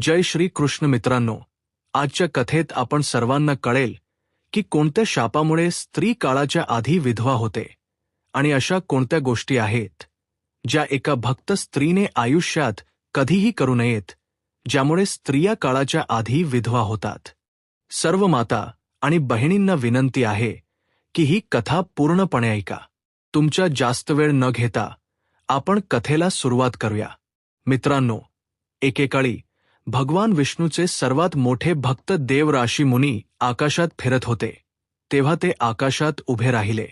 जय श्री कृष्ण मित्रांनो आजच्या कथेत आपण सर्वांना कळेल की कोणत्या शापामुळे स्त्री काळाच्या आधी विधवा होते आणि अशा कोणत्या गोष्टी आहेत ज्या एका भक्त स्त्रीने आयुष्यात कधीही करू नयेत ज्यामुळे स्त्रिया काळाच्या आधी विधवा होतात. सर्व माता आणि बहिणींना विनंती आहे की ही कथा पूर्णपणे ऐका. तुमच्या जास्त वेळ न घेता आपण कथेला सुरुवात करूया. मित्रांनो एकेकाळी भगवान विष्णूचे सर्वात मोठे भक्त देवराशी मुनी आकाशात फिरत होते. तेव्हा ते आकाशात उभे राहिले.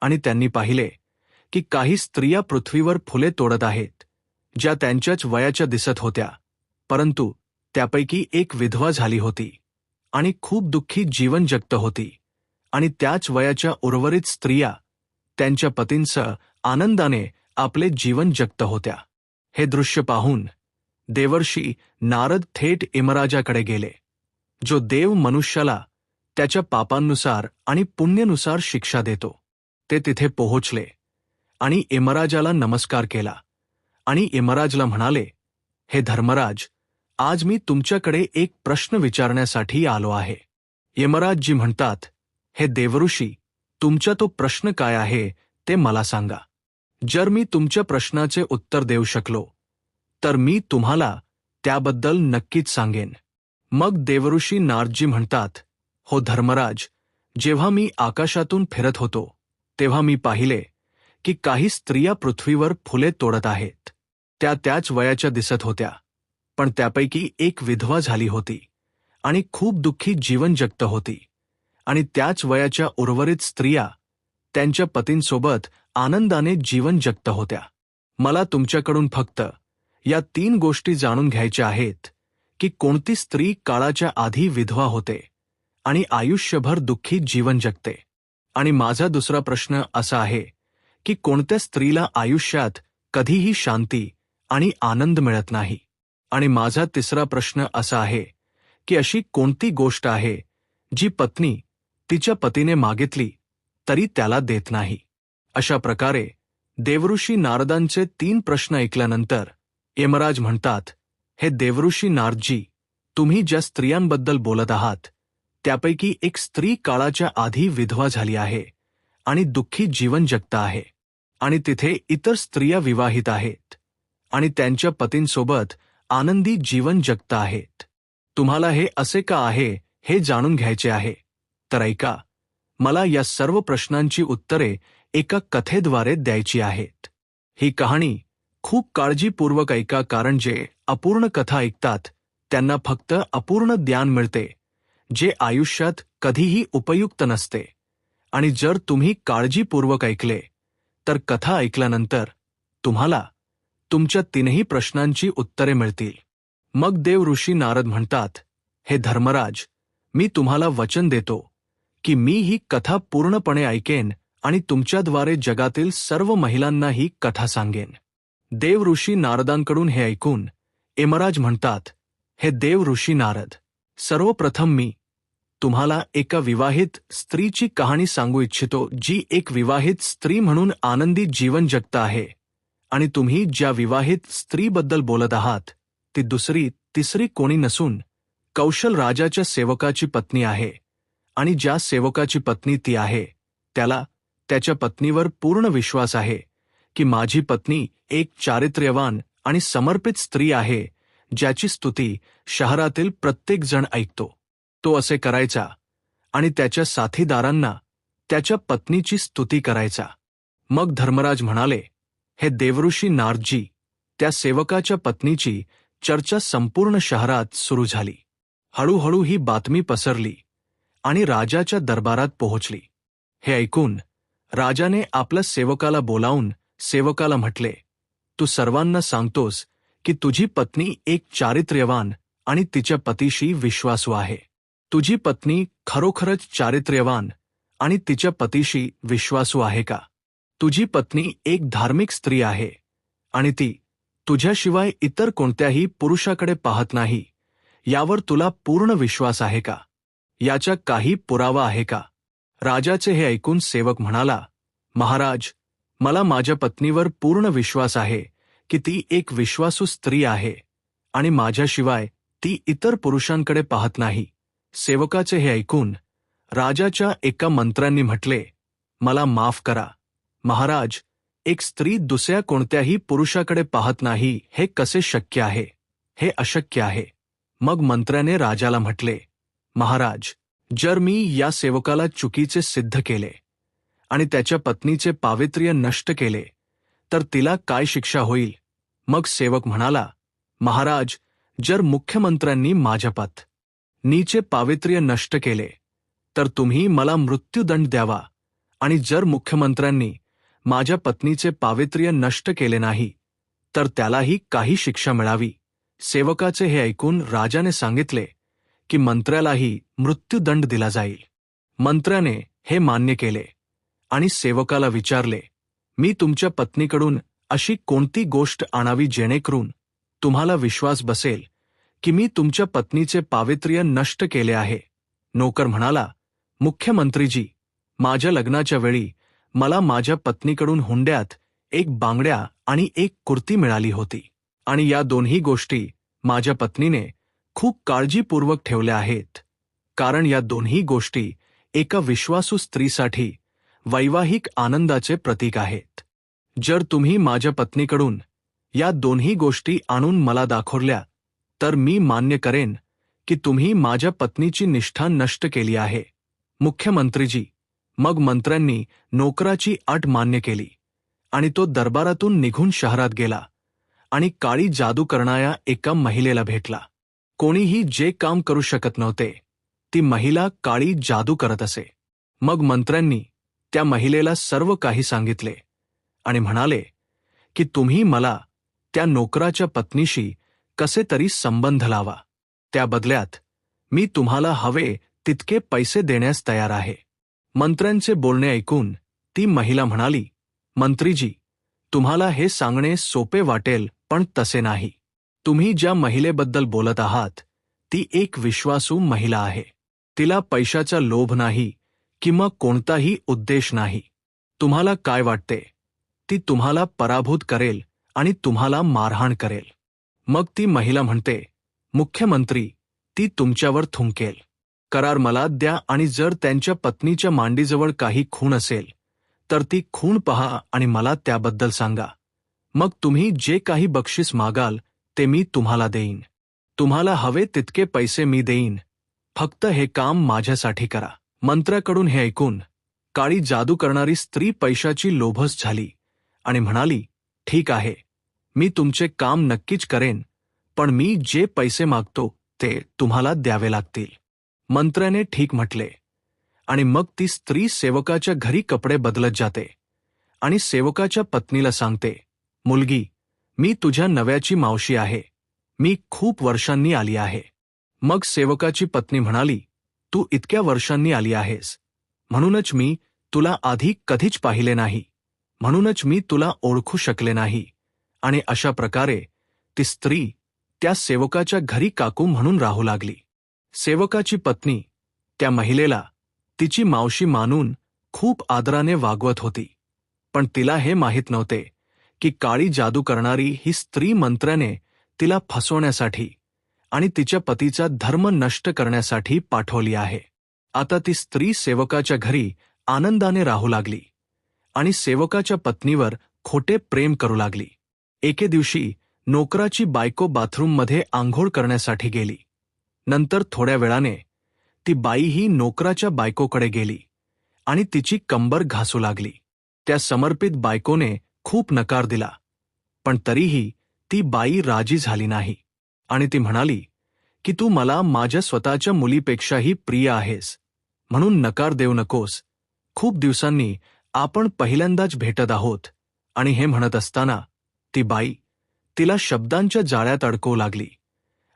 आणि त्यांनी पाहिले की काही स्त्रिया पृथ्वीवर फुले तोडत आहेत ज्या त्यांच्याच वयाच्या दिसत होत्या. परंतु त्यापैकी एक विधवा झाली होती आणि खूप दुःखी जीवन जगत होती. आणि त्याच वयाच्या उर्वरित स्त्रिया त्यांच्या पतींसह आनंदाने आपले जीवन जगत होत्या. हे दृश्य पाहून देवर्षी नारद थेट इमराजाकडे गेले. जो देव मनुष्याला त्याच्या पापांनुसार आणि पुण्यनुसार शिक्षा देतो ते तिथे पोहोचले आणि इमराजाला नमस्कार केला आणि इमराजला म्हणाले हे धर्मराज आज मी तुमच्याकडे एक प्रश्न विचारण्यासाठी आलो आहे. यमराजजी म्हणतात हे देवऋषी तुमचा तो प्रश्न काय आहे ते मला सांगा. जर मी तुमच्या प्रश्नाचे उत्तर देऊ शकलो तर मी तुम्हाला त्याबद्दल नक्कीच सांगेन. मग देवऋषी नारदजी म्हणतात हो धर्मराज जेव्हा मी आकाशातून फिरत होतो तेव्हा मी पाहिले की काही स्त्रिया पृथ्वीवर फुले तोडत आहेत. त्या त्याच वयाच्या दिसत होत्या पण त्यापैकी एक विधवा झाली होती आणि खूप दुःखी जीवन जगत होती आणि त्याच वयाच्या उर्वरित स्त्रिया त्यांच्या पतींसोबत आनंदाने जीवन जगत होत्या. मला तुमच्याकडून फक्त या तीन गोष्टी जाणून घ्यायच्या आहेत की कोणती स्त्री काळाच्या आधी विधवा होते आणि आयुष्यभर दुःखी जीवन जगते. आणि माझा दुसरा प्रश्न असा आहे की कोणत्या स्त्रीला आयुष्यात कधीही शांती आणि आनंद मिळत नाही. आणि माझा तिसरा प्रश्न असा आहे की अशी कोणती गोष्ट आहे जी पत्नी तिच्या पतीने मागितली तरी त्याला देत नाही. अशा प्रकारे देवऋषी नारदांचे तीन प्रश्न ऐकल्यानंतर यमराज म्हणतात हे देवऋषी नारदजी तुम्ही ज्या स्त्रियांबद्दल बोलत आहात त्यापैकी एक स्त्री काळाच्या आधी विधवा झाली आहे आणि दुःखी जीवन जगत आहे आणि तिथे इतर स्त्रिया विवाहित आहेत आणि त्यांच्या पतींसोबत आनंदी जीवन जगत आहेत. तुम्हाला हे असे का आहे हे जाणून घ्यायचे आहे? तर ऐका मला या सर्व प्रश्नांची उत्तरे एका कथेद्वारे द्यायची आहेत. ही कहाणी खूप काळजीपूर्वक ऐका कारण जे अपूर्ण कथा ऐकतात त्यांना फक्त अपूर्ण ज्ञान मिळते जे आयुष्यात कधीही उपयुक्त नसते. आणि जर तुम्ही काळजीपूर्वक ऐकले तर कथा ऐकल्यानंतर तुम्हाला तुमच्या तीनही प्रश्नांची उत्तरे मिळतील. मग देव ऋषी नारद म्हणतात हे धर्मराज मी तुम्हाला वचन देतो की मी ही कथा पूर्णपणे ऐकेन आणि तुमच्याद्वारे जगातील सर्व महिलांना ही कथा सांगेन. देव ऋषी नारदांकडून हे ऐकून यमराज म्हणतात हे देव ऋषी नारद सर्वप्रथम मी तुम्हाला एका विवाहित स्त्रीची कहाणी सांगू इच्छितो जी एक विवाहित स्त्री म्हणून आनंदी जीवन जगत आहे. आणि तुम्ही ज्या विवाहित स्त्रीबद्दल बोलत आहात ती दुसरी तिसरी कोणी नसून कौशल राजाच्या सेवकाची पत्नी आहे. आणि ज्या सेवकाची पत्नी ती आहे त्याला त्याच्या पत्नीवर पूर्ण विश्वास आहे. की माझी पत्नी एक चारित्र्यवान आणि समर्पित स्त्री आहे ज्याची स्तुती शहरातील प्रत्येक जण ऐकतो. तो असे करायचा आणि त्याच्या साथीदारांना त्याच्या पत्नीची स्तुती करायचा. मग धर्मराज म्हणाले हे देवऋषी नारजी त्या सेवकाच्या पत्नीची चर्चा संपूर्ण शहरात सुरू झाली. हळूहळू ही बातमी पसरली आणि राजाच्या दरबारात पोहोचली. हे ऐकून राजाने आपल्या सेवकाला बोलावून सेवकाला म्हटले तू सर्वांना सांगतोस की तुझी पत्नी एक चारित्र्यवान आणि तिच्या पतीशी विश्वासू आहे. तुझी पत्नी खरोखरच चारित्र्यवान आणि तिच्या पतीशी विश्वासू आहे का? तुझी पत्नी एक धार्मिक स्त्री आहे आणि ती तुझ्याशिवाय इतर कोणत्याही पुरुषाकडे पाहत नाही. यावर तुला पूर्ण विश्वास आहे का? याचा काही पुरावा आहे का? राजाचे हे ऐकून सेवक म्हणाला महाराज मला माझ्या पत्नीवर पूर्ण विश्वास आहे की ती एक विश्वासू स्त्री आहे आणि माझ्याशिवाय ती इतर पुरुषांकडे पाहत नाही. सेवकाचे हे ऐकून राजाच्या एका मंत्र्यांनी म्हटले मला माफ करा. महाराज एक स्त्री दुसऱ्या कोणत्याही पुरुषाकडे पाहत नाही हे कसे शक्य आहे? हे अशक्य आहे. मग मंत्र्याने राजाला म्हटले महाराज जर मी या सेवकाला चुकीचे सिद्ध केले आणि त्याच्या पत्नीचे पावित्र्य नष्ट केले तर तिला काय शिक्षा होईल? मग सेवक म्हणाला महाराज जर मुख्यमंत्र्यांनी माझ्यापत नीचे पावित्र्य नष्ट केले तर तुम्ही मला मृत्यूदंड द्यावा. आणि जर मुख्यमंत्र्यांनी माझ्या पत्नीचे पावित्र्य नष्ट केले नाही तर त्यालाही काही शिक्षा मिळावी. सेवकाचे हे ऐकून राजाने सांगितले की मंत्र्यालाही मृत्यूदंड दिला जाईल. मंत्र्याने हे मान्य केले. आणि सेवकाला विचारले मी तुमच्या पत्नीकडून अशी कोणती गोष्ट आणावी जेणेकरून तुम्हाला विश्वास बसेल की मी तुमच्या पत्नीचे पावित्र्य नष्ट केले आहे? नोकर म्हणाला मुख्यमंत्रीजी माझ्या लग्नाच्या वेळी मला माझ्या पत्नीकडून हुंड्यात एक बांगड्या आणि एक कुर्ती मिळाली होती आणि या दोन्ही गोष्टी माझ्या पत्नीने खूप काळजीपूर्वक ठेवल्या आहेत. कारण या दोन्ही गोष्टी एका विश्वासू स्त्रीसाठी वैवाहिक आनंदाचे प्रतीक आहेत. जर तुम्ही माझ्या पत्नीकडून या दोन्ही गोष्टी आणून मला दाखवल्या तर मी मान्य करेन की तुम्ही माझ्या पत्नीची निष्ठा नष्ट केली आहे. मुख्यमंत्रीजी मग मंत्र्यांनी नोकराची अट मान्य केली आणि तो दरबारातून निघून शहरात गेला आणि काळी जादू करणाऱ्या एका महिलेला भेटला. कोणीही जे काम करू शकत नव्हते ती महिला काळी जादू करत असे. मग मंत्र्यांनी त्या महिलेला सर्व काही सांगितले आणि म्हणाले की तुम्ही मला त्या नोकराच्या पत्नीशी कसे तरी संबंध लावा. त्या बदल्यात मी तुम्हाला हवे तितके पैसे देण्यास तयार आहे. मंत्र्यांचे बोलणे ऐकून ती महिला म्हणाली मंत्रीजी तुम्हाला हे सांगणे सोपे वाटेल पण तसे नाही. तुम्ही ज्या महिलेबद्दल बोलत आहात ती एक विश्वासू महिला आहे. तिला पैशाचा लोभ नाही किंवा कोणताही उद्देश नाही. तुम्हाला काय वाटते? ती तुम्हाला पराभूत करेल आणि तुम्हाला मारहाण करेल. मग ती महिला म्हणते मुख्यमंत्री ती तुमच्यावर थुंकेल. करार मला द्या आणि जर त्यांच्या पत्नीच्या मांडीजवळ काही खूण असेल तर ती खूण पहा आणि मला त्याबद्दल सांगा. मग तुम्ही जे काही बक्षीस मागाल ते मी तुम्हाला देईन. तुम्हाला हवे तितके पैसे मी देईन. फक्त हे काम माझ्यासाठी करा. मंत्र्याकडून हे ऐकून काळी जादू करणारी स्त्री पैशाची लोभस झाली आणि म्हणाली ठीक आहे मी तुमचे काम नक्कीच करेन पण मी जे पैसे मागतो ते तुम्हाला द्यावे लागतील. मंत्र्याने ठीक म्हटले आणि मग ती स्त्री सेवकाच्या घरी कपडे बदलत जाते आणि सेवकाच्या पत्नीला सांगते मुलगी मी तुझ्या नव्याची मावशी आहे मी खूप वर्षांनी आली आहे. मग सेवकाची पत्नी म्हणाली तू इतक्या वर्षांनी आली आहेस. म्हणूनच मी तुला आधी कधीच पाहिले नाही. म्हणूनच मी तुला ओळखू शकले नाही. आणि अशा प्रकारे ती स्त्री त्या सेवकाच्या घरी काकू म्हणून राहू लागली. सेवकाची पत्नी त्या महिलेला तिची मावशी मानून खूप आदराने वागवत होती. पण तिला हे माहीत नव्हते की काळी जादू करणारी ही स्त्री मंत्र्याने तिला फसवण्यासाठी आणि तिच्या पतीचा धर्म नष्ट करण्यासाठी पाठवली आहे. आता ती स्त्री सेवकाच्या घरी आनंदाने राहू लागली. आणि सेवकाच्या पत्नीवर खोटे प्रेम करू लागली. एके दिवशी नोकराची बायको बाथरूममध्ये आंघोळ करण्यासाठी गेली. नंतर थोड्या वेळाने ती बाईही नोकराच्या बायकोकडे गेली आणि तिची कंबर घासू लागली. त्या समर्पित बायकोने खूप नकार दिला. पण तरीही ती बाई राजी झाली नाही. आणि ती म्हणाली की तू मला माझ्या स्वतःच्या मुलीपेक्षाही प्रिय आहेस. म्हणून नकार देऊ नकोस. खूप दिवसांनी आपण पहिल्यांदाच भेटत आहोत. आणि हे म्हणत असताना ती बाई तिला शब्दांच्या जाळ्यात अडकवू लागली.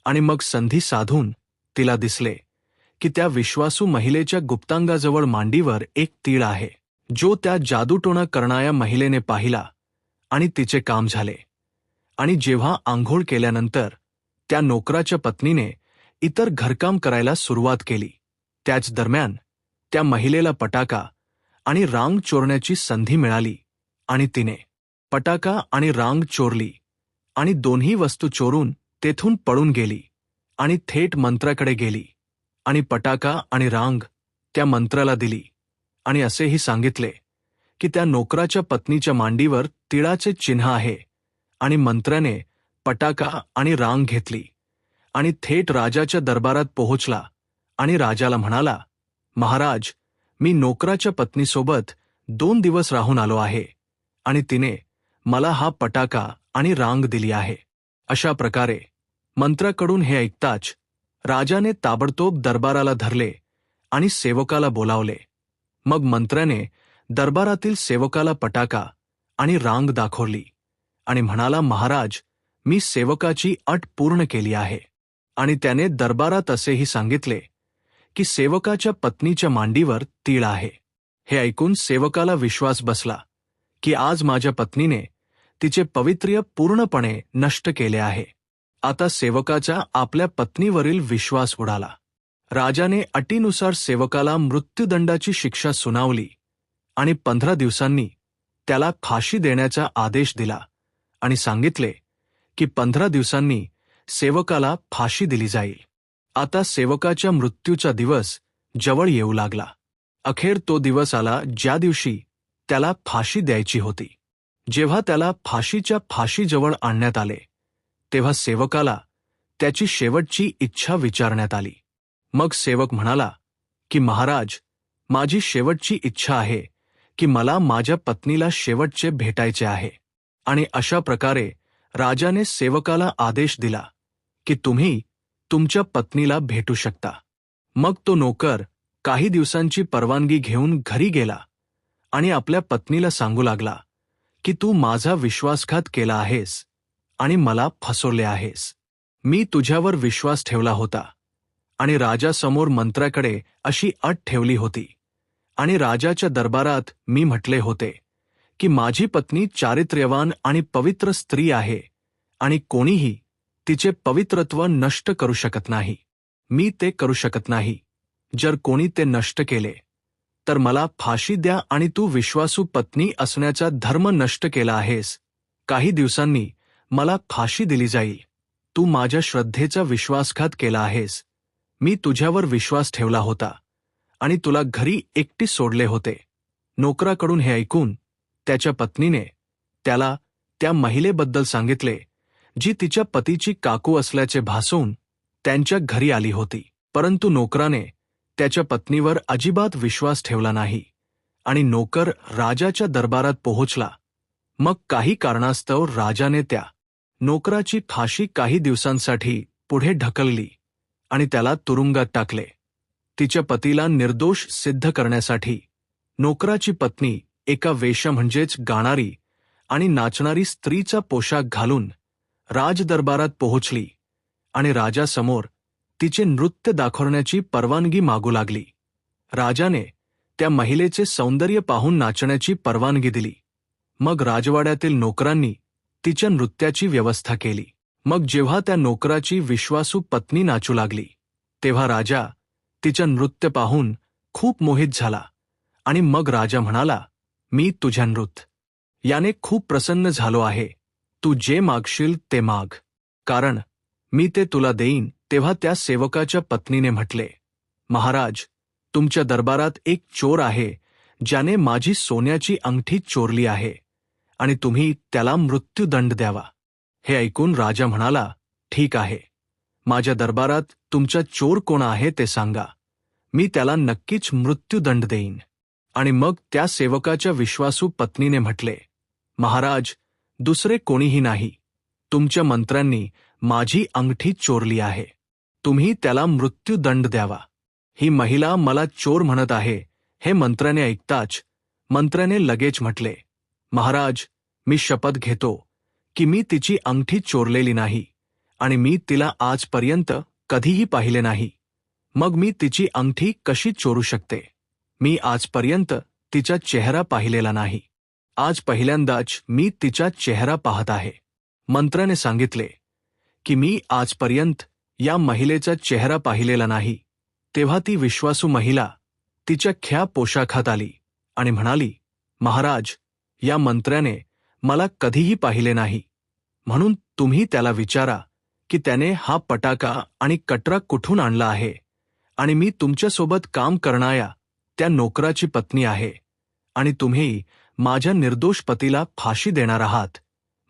आणि मग संधी साधून तिला दिसले की त्या विश्वासू महिलेच्या गुप्तांगाजवळ मांडीवर एक तीळ आहे. जो त्या जादूटोणा करणाऱ्या महिलेने पाहिला आणि तिचे काम झाले. आणि जेव्हा आंघोळ केल्यानंतर त्या नोकराच्या पत्नीने इतर घरकाम करायला सुरुवात केली. त्याच दरम्यान त्या महिलेला पटाका आणि रांग चोरण्याची संधी मिळाली आणि तिने पटाका आणि रांग चोरली आणि दोन्ही वस्तू चोरून तेथून पळून गेली आणि थेट मंत्र्याकडे गेली आणि पटाका आणि रांग त्या मंत्र्याला दिली आणि असेही सांगितले की त्या नोकराच्या पत्नीच्या मांडीवर तिळाचे चिन्ह आहे आणि मंत्र्याने पटाका आणि रांग घेतली आणि थेट राजाच्या दरबारात पोहोचला आणि राजाला म्हणाला महाराज मी नोकराच्या पत्नीसोबत दोन दिवस राहून आलो आहे आणि तिने मला हा पटाका आणि रांग दिली आहे. अशा प्रकारे मंत्र्याकडून हे ऐकताच राजाने ताबडतोब दरबाराला धरले आणि सेवकाला बोलावले. मग मंत्र्याने दरबारातील सेवकाला पटाका आणि रांग दाखवली आणि म्हणाला महाराज मी सेवकाची अट पूर्ण केली आहे. आणि त्याने दरबारात असेही सांगितले की सेवकाच्या पत्नीच्या मांडीवर तीळ आहे. हे ऐकून सेवकाला विश्वास बसला की आज माझ्या पत्नीने तिचे पवित्र्य पूर्णपणे नष्ट केले आहे. आता सेवकाचा आपल्या पत्नीवरील विश्वास उडाला. राजाने अटीनुसार सेवकाला मृत्यूदंडाची शिक्षा सुनावली आणि पंधरा दिवसांनी त्याला फाशी देण्याचा आदेश दिला आणि सांगितले की पंधरा दिवसांनी सेवकाला फाशी दिली जाईल. आता सेवकाच्या मृत्यूचा दिवस जवळ येऊ लागला. अखेर तो दिवस आला ज्या दिवशी त्याला फाशी द्यायची होती. जेव्हा त्याला फाशीच्या फाशीजवळ आणण्यात आले तेव्हा सेवकाला त्याची शेवटची इच्छा विचारण्यात आली. मग सेवक म्हणाला की महाराज माझी शेवटची इच्छा आहे की मला माझ्या पत्नीला शेवटचे भेटायचे आहे. आणि अशा प्रकारे राजाने सेवकाला आदेश दिला की तुम्ही तुमच्या पत्नीला भेटू शकता. मग तो नोकर काही दिवसांची परवानगी घेऊन घरी गेला आणि आपल्या पत्नीला सांगू लागला की तू माझा विश्वासघात केला आहेस आणि मला फसवले आहेस. मी तुझ्यावर विश्वास ठेवला होता आणि राजासमोर मंत्र्याकडे अशी अट ठेवली होती आणि राजाच्या दरबारात मी म्हटले होते की माझी पत्नी चारित्र्यवान आणि पवित्र स्त्री आहे आणि कोणीही तिचे पवित्रत्व नष्ट करू शकत नाही. मी ते करू शकत नाही. जर कोणी ते नष्ट केले तर मला फाशी द्या आणि तू विश्वासू पत्नी असण्याचा धर्म नष्ट केला आहेस. काही दिवसांनी मला फाशी दिली जाईल. तू माझ्या श्रद्धेचा विश्वासघात केला आहेस. मी तुझ्यावर विश्वास ठेवला होता आणि तुला घरी एकटी सोडले होते. नोकराकडून हे ऐकून त्याच्या पत्नीने त्याला त्या महिलेबद्दल सांगितले जी तिच्या पतीची काकू असल्याचे भासून त्यांच्या घरी आली होती. परंतु नोकराने त्याच्या पत्नीवर अजिबात विश्वास ठेवला नाही आणि नोकर राजाच्या दरबारात पोहोचला. मग काही कारणास्तव राजाने त्या नोकराची फाशी काही दिवसांसाठी पुढे ढकलली आणि त्याला तुरुंगात टाकले. तिच्या पतीला निर्दोष सिद्ध करण्यासाठी नोकराची पत्नी एका वेश म्हणजेच गाणारी आणि नाचणारी स्त्रीचा पोशाख घालून राजदरबारात पोहोचली आणि राजासमोर तिचे नृत्य दाखवण्याची परवानगी मागू लागली. राजाने त्या महिलेचे सौंदर्य पाहून नाचण्याची परवानगी दिली. मग राजवाड्यातील नोकरांनी तिच्या नृत्याची व्यवस्था केली. मग जेव्हा त्या नोकराची विश्वासू पत्नी नाचू लागली तेव्हा राजा तिच्या नृत्य पाहून खूप मोहित झाला आणि मग राजा म्हणाला मी तुझ्या नृत. याने खूप प्रसन्न झालो आहे. तू जे मागशील ते माग. कारण मी ते तुला देईन तेव्हा त्या सेवकाच्या पत्नीने म्हटले महाराज तुमच्या दरबारात एक चोर आहे ज्याने माझी सोन्याची अंगठी चोरली आहे आणि तुम्ही त्याला मृत्यूदंड द्यावा. हे ऐकून राजा म्हणाला ठीक आहे. माझ्या दरबारात तुमचा चोर कोण आहे ते सांगा. मी त्याला नक्कीच मृत्यूदंड देईन. आणि मग त्या सेवकाच्या विश्वासू पत्नीने म्हटले महाराज दुसरे कोणीही नाही. तुमच्या मंत्र्यांनी माझी अंगठी चोरली आहे. तुम्ही त्याला मृत्यूदंड द्यावा. ही महिला मला चोर म्हणत आहे हे मंत्र्याने ऐकताच मंत्र्याने लगेच म्हटले महाराज मी शपथ घेतो की मी तिची अंगठी चोरलेली नाही आणि मी तिला आजपर्यंत कधीही पाहिले नाही. मग मी तिची अंगठी कशी चोरू शकते? मी आजपर्यंत तिचा चेहरा पाहिलेला नाही. आज पहिल्यांदाच मी तिचा चेहरा पाहत आहे. मंत्र्याने सांगितले की मी आजपर्यंत या महिलेचा चेहरा पाहिलेला नाही. तेव्हा ती विश्वासू महिला तिच्या ख्या पोशाखात आली आणि म्हणाली महाराज या मंत्र्याने मला कधीही पाहिले नाही. म्हणून तुम्ही त्याला विचारा की त्याने हा पटाका आणि कटरा कुठून आणला आहे आणि मी तुमच्यासोबत काम करणाऱ्या त्या नोकराची पत्नी आहे आणि तुम्ही माझ्या निर्दोष पतीला फाशी देणार आहात.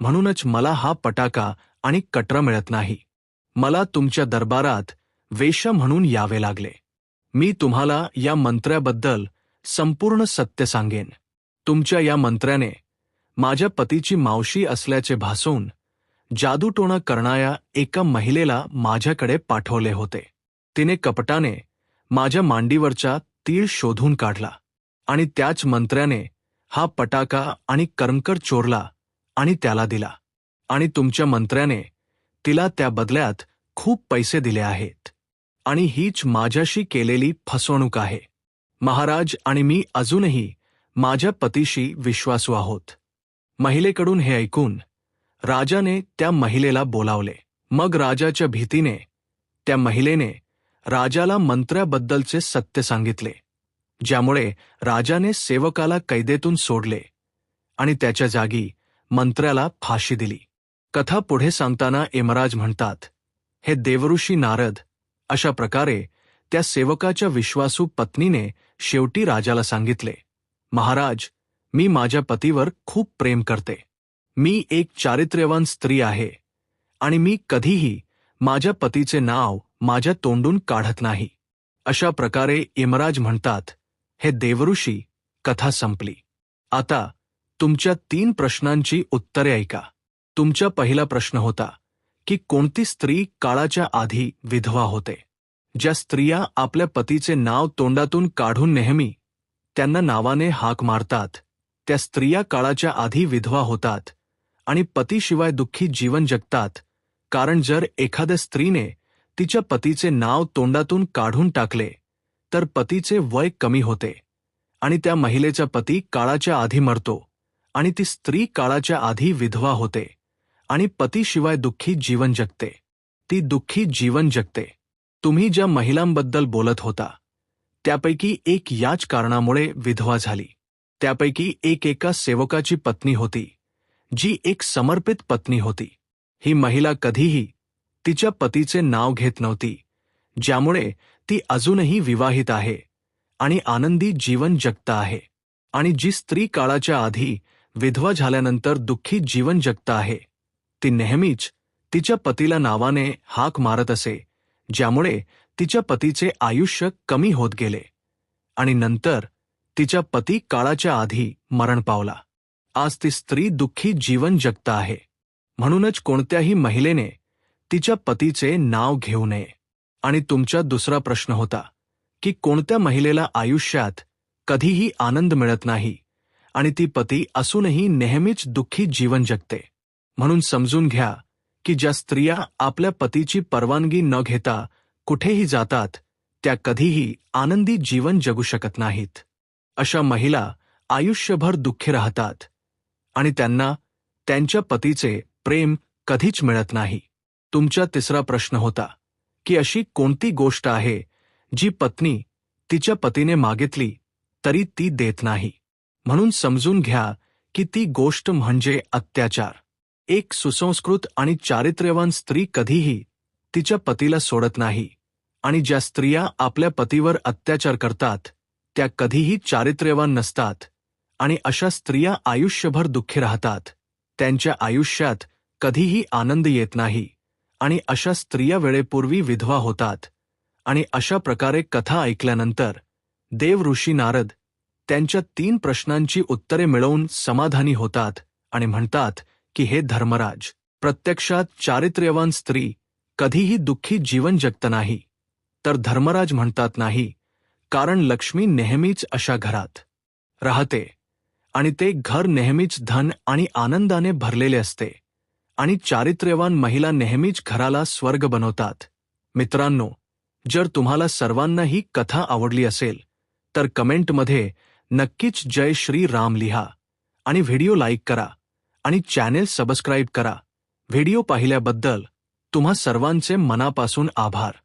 म्हणूनच मला हा पटाका आणि कटरा मिळत नाही. मला तुमच्या दरबारात वेश्या म्हणून यावे लागले. मी तुम्हाला या मंत्र्याबद्दल संपूर्ण सत्य सांगेन. तुमच्या या मंत्र्याने माझ्या पतीची मावशी असल्याचे भासून जादूटोणा करणाऱ्या एका महिलेला माझ्याकडे पाठवले होते. तिने कपटाने माझ्या मांडीवरच्या तीळ शोधून काढला आणि त्याच मंत्र्याने हा पटाका आणि कर्मकर चोरला आणि त्याला दिला. आणि तुमच्या मंत्र्याने तिला त्या बदल्यात खूप पैसे दिले आहेत. आणि हीच माझ्याशी केलेली फसवणूक आहे. महाराज आणि मी अजूनही माझ्या पतीशी विश्वासू आहोत. महिलेकडून हे ऐकून राजाने त्या महिलेला बोलावले. मग राजाच्या भीतीने त्या महिलेने राजाला मंत्र्याबद्दलचे सत्य सांगितले ज्यामुळे राजाने सेवकाला कैदेतून सोडले आणि त्याच्या जागी मंत्र्याला फाशी दिली. कथा पुढे सांगताना यमराज म्हणतात हे देवऋषी नारद अशा प्रकारे त्या सेवकाच्या विश्वासू पत्नीने शेवटी राजाला सांगितले महाराज मी माझ्या पतीवर खूप प्रेम करते. मी एक चारित्र्यवान स्त्री आहे आणि मी कधीही माझ्या पतीचे नाव माझ्या तोंडून काढत नाही. अशा प्रकारे यमराज म्हणतात हे देवऋषी कथा संपली. आता तुमच्या तीन प्रश्नांची उत्तरे ऐका. तुमचा पहिला प्रश्न होता की कोणती स्त्री काळाच्या आधी विधवा होते? ज्या स्त्रिया आपल्या पतीचे नाव तोंडातून काढून नेहमी त्यांना नावाने हाक मारतात त्या स्त्रिया काळाच्या आधी विधवा होतात आणि पतीशिवाय दुःखी जीवन जगतात कारण जर एखाद्या स्त्रीने तिच्या पतीचे नाव तोंडातून काढून टाकले तर पतीचे वय कमी होते. आणि त्या महिलेचा पती काळाच्या आधी मरतो आणि ती स्त्री काळाच्या आधी विधवा होते आणि पतीशिवाय दुःखी जीवन जगते. ती दुःखी जीवन जगते. तुम्ही ज्या महिलांबद्दल बोलत होता त्यापैकी एक याच कारणामुळे विधवा झाली. त्यापैकी एक एका सेवकाची पत्नी होती जी एक समर्पित पत्नी होती. ही महिला कधीही तिच्या पतीचे नाव घेत नव्हती ज्यामुळे ती अजूनही विवाहित आहे आणि आनंदी जीवन जगता आहे आणि जी स्त्री काळाच्या आधी विधवा झाल्यानंतर दुःखी जीवन जगता आहे ती नेहमीच तिच्या पतीला नावाने हाक मारत असे ज्यामुळे तिच्या पतीचे आयुष्य कमी होत गेले आणि नंतर तिच्या पती काळाच्या आधी मरण पावला. आज ती स्त्री दुःखी जीवन जगता आहे म्हणूनच कोणत्याही महिलेने तिच्या पतीचे नाव घेऊ नये. आणि तुमचा दुसरा प्रश्न होता की कोणत्या महिलेला आयुष्यात कधीही आनंद मिळत नाही आणि ती पती असूनही नेहमीच दुःखी जीवन जगते. म्हणून समजून घ्या की ज्या स्त्रिया आपल्या पतीची परवानगी न घेता कुठेही जातात त्या कधीही आनंदी जीवन जगू शकत नाहीत. अशा महिला आयुष्यभर दुःखी राहतात आणि त्यांना त्यांच्या पतीचे प्रेम कधीच मिळत नाही. तुमचा तिसरा प्रश्न होता की अशी कोणती गोष्ट आहे जी पत्नी तिच्या पतीने मागितली तरी ती देत नाही. म्हणून समजून घ्या की ती गोष्ट म्हणजे अत्याचार. एक सुसंस्कृत आणि चारित्र्यवान स्त्री कधीही तिच्या पतीला सोडत नाही आणि ज्या स्त्रिया आपल्या पतीवर अत्याचार करतात त्या कधीही चारित्र्यवान नसतात आणि अशा स्त्रिया आयुष्यभर दुःखी राहतात. त्यांच्या आयुष्यात कधीही आनंद येत नाही. आणि अशा स्त्रिया वेळेपूर्वी विधवा होतात. आणि अशा प्रकारे कथा ऐकल्यानंतर देव ऋषी नारद त्यांच्या तीन प्रश्नांची उत्तरे मिळवून समाधानी होतात आणि म्हणतात की हे धर्मराज प्रत्यक्षात चारित्र्यवान स्त्री कधीही दुःखी जीवन जगत नाही. तर धर्मराज म्हणतात नाही कारण लक्ष्मी नेहमीच अशा घरात राहते आणि ते घर नेहमीच धन आणि आनंदाने भरलेले असते. आणि चारित्र्यवान महिला नेहमीच घराला स्वर्ग बनवतात. मित्रांनो जर तुम्हाला सर्वांना ही कथा आवडली असेल तर कमेंटमध्ये नक्कीच जय श्री राम लिहा आणि व्हिडिओ लाईक करा आणि चॅनेल सबस्क्राईब करा. व्हिडिओ पाहिल्याबद्दल तुम्हा सर्वांचे मनापासून आभार.